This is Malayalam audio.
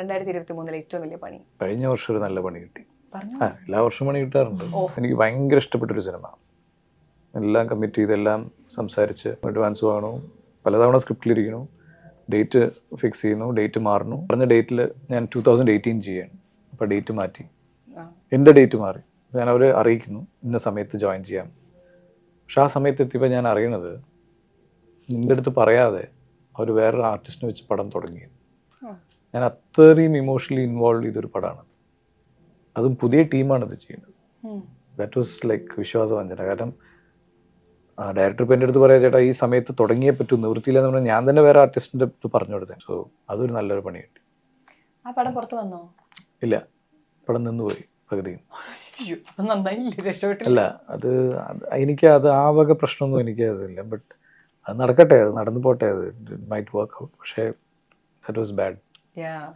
രണ്ടായിരത്തി ഇരുപത്തി മൂന്നിലെ ഏറ്റവും വലിയ പണി. കഴിഞ്ഞ വർഷം ഒരു നല്ല പണി കിട്ടി. ആ എല്ലാ വർഷവും പണി കിട്ടാറുണ്ട്. എനിക്ക് ഭയങ്കര ഇഷ്ടപ്പെട്ടൊരു സിനിമ. എല്ലാം കമ്മിറ്റ് ചെയ്ത് എല്ലാം സംസാരിച്ച് അഡ്വാൻസ് വാങ്ങണു. പലതവണ സ്ക്രിപ്റ്റിലിരിക്കണു ഡേറ്റ് ഫിക്സ് ചെയ്യുന്നു ഡേറ്റ് മാറുന്നു. പറഞ്ഞ ഡേറ്റിൽ ഞാൻ ടൂ തൗസൻഡ് എയ്റ്റീൻ ചെയ്യാണ്. അപ്പോൾ ഡേറ്റ് മാറ്റി. എന്റെ ഡേറ്റ് മാറി. ഞാൻ അവരെ അറിയിക്കുന്നു. ഇന്ന സമയത്ത് ജോയിൻ ചെയ്യാം. പക്ഷേ ആ സമയത്ത് എത്തിയപ്പോൾ ഞാൻ അറിയണത് നിന്റെ അടുത്ത് പറയാതെ അവർ വേറൊരു ആർട്ടിസ്റ്റിനെ വെച്ച് പടം തുടങ്ങി ആ. ഞാൻ അത്രയും ഇമോഷണലി ഇൻവോൾവ് ചെയ്തൊരു പടമാണ് അതും പുതിയ ടീമാണ് ഇത് ചെയ്യുന്നത്. ദാറ്റ് വാസ് ലൈക്ക് വിശ്വാസവഞ്ചന. കാരണം ഡയറക്ടർ ഇപ്പം എന്റെ അടുത്ത് പറയാം ചേട്ടാ ഈ സമയത്ത് തുടങ്ങിയേ പറ്റൂ നിവൃത്തിയില്ലെന്ന് പറഞ്ഞാൽ ഞാൻ തന്നെ വേറെ ആർട്ടിസ്റ്റിന്റെ അടുത്ത് പറഞ്ഞു കൊടുത്തേ. സോ അതൊരു നല്ലൊരു പണി കിട്ടി. ആ പടം പുറത്ത് വന്നോ? ഇല്ല. പടം നിന്നുപോയി പകുതിയും അല്ല അത് എനിക്ക് അത് ആ വക പ്രശ്നമൊന്നും എനിക്ക് അതില്ല. ബട്ട് അത് നടക്കട്ടെ അത് നടന്നു പോട്ടെ അത് മൈറ്റ് വർക്ക് ഔട്ട് പക്ഷേ ദാറ്റ് വാസ് ബാഡ് Yeah.